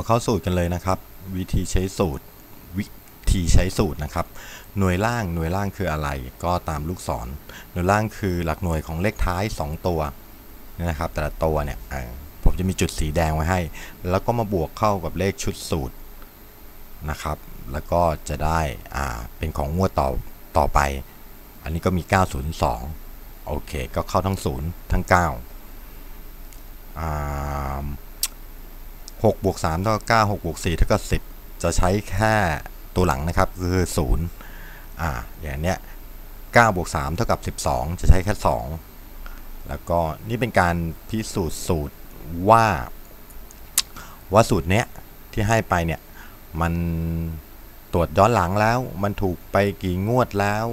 มาเข้าสูตรกันเลยนะครับ วิธีใช้สูตรวิธีใช้สูตรนะครับ หน่วยล่างหน่วยล่างคืออะไร ก็ตามลูกศร หน่วยล่างคือหลักหน่วยของเลขท้าย 2 ตัวนะครับ แต่ละตัวเนี่ยผมจะมีจุดสีแดงไว้ให้ แล้วก็มาบวกเข้ากับเลขชุดสูตรนะครับ แล้วก็จะได้อ่าเป็นของงวดต่อต่อไป อันนี้ก็มี 902 โอเค ก็เข้าทั้ง 0 ทั้ง 9อ่า 6บวก3เท่ากับ9 6บวก4เท่ากับ10 จะใช้แค่ตัวหลังนะครับคือ0อ่าอย่างเนี้ย9บวก3เท่ากับ 12 จะใช้แค่ 2 แล้วก็นี่เป็นการพิสูจน์สูตรว่า ว่าสูตรเนี้ยที่ให้ไปเนี่ยมันตรวจย้อนหลังแล้ว มันถูกไปกี่งวดแล้ว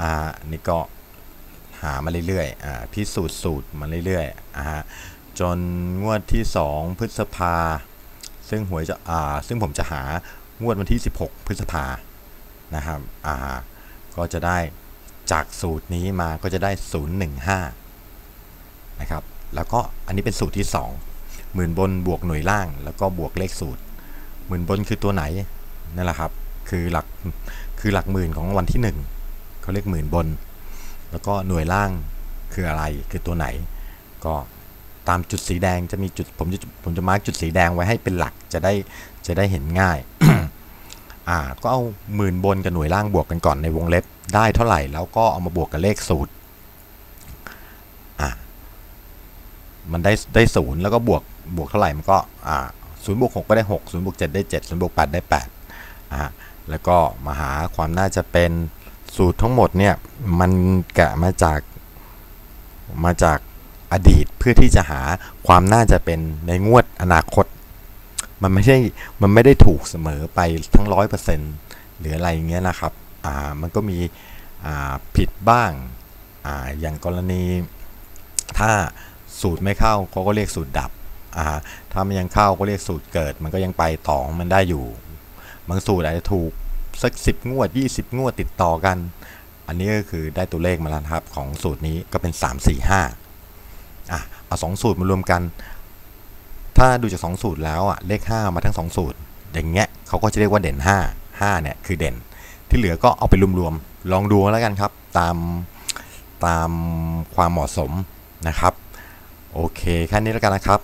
อ่า นี่ก็หามาเรื่อยๆ อ่า พิสูจน์สูตรมาเรื่อยๆ อ่า จนงวดที่ 2 พฤษภา ซึ่งหวยจะอ่าซึ่งผมจะหางวดวันที่ 16 พฤษภานะครับอ่าก็จะได้จากสูตรนี้มาก็จะได้ 015 นะครับ แล้วก็อันนี้เป็นสูตรที่ 2 หมื่นบนบวกหน่วยล่าง แล้วก็บวกเลขสูตร หมื่นบนคือตัวไหนนั่นแหละครับคือหลักคือหลักหมื่นของวันที่ 1เขาเรียกหมื่นบน แล้วก็หน่วยล่างคืออะไรคือตัวไหนก็ ตามจุดสีแดงจะมีจุดผมจะผมจะมาร์กจุดสีแดงไว้ให้เป็นหลักจะได้จะได้เห็นง่ายอ่าก็เอาหมื่นบนกับหน่วยล่างบวกกันก่อนในวงเล็บได้เท่าไหร่ แล้วก็เอามาบวกกับเลขสูตรอ่ามันได้ได้ศูนย์แล้วก็บวกบวกเท่าไหร่มันก็อ่าศูนย์บวกหกก็ได้หกศูนย์บวกเจ็ดได้เจ็ดศูนย์บวกแปดได้แปดอ่าแล้วก็มาหาความน่าจะเป็นสูตรทั้งหมดเนี่ยมันแกะมาจากมาจาก อดีตเพื่อที่จะหาความน่าจะเป็นในงวดอนาคต มันไม่ใช่มันไม่ได้ถูกเสมอไปทั้งร้อยเปอร์เซ็นต์หรืออะไรอย่างเงี้ยนะครับอ่ามันก็มีอ่าผิดบ้างอ่าอย่างกรณีถ้าสูตรไม่เข้าเขาก็เรียกสูตรดับอ่าถ้ามันยังเข้าก็เรียกสูตรเกิด มันก็ยังไปต่อมันได้อยู่ บางสูตรอาจจะถูกสักสิบงวด 20 งวดติดต่อกัน อันนี้ก็คือได้ตัวเลขมาแล้วครับของสูตรนี้ก็เป็น 3 4 5 อะเอาสองสูตรมารวมกัน ถ้าดูจาก 2 สูตรแล้วอะเลข 5 มาทั้ง 2 สูตร อย่างเงี้ยเขาก็จะเรียกว่าเด่น 5 5เนี่ยคือเด่น ที่เหลือก็เอาไปรวมๆลองดูแล้วกันครับตามตามความเหมาะสมนะครับ โอเคแค่นี้แล้วกันนะครับ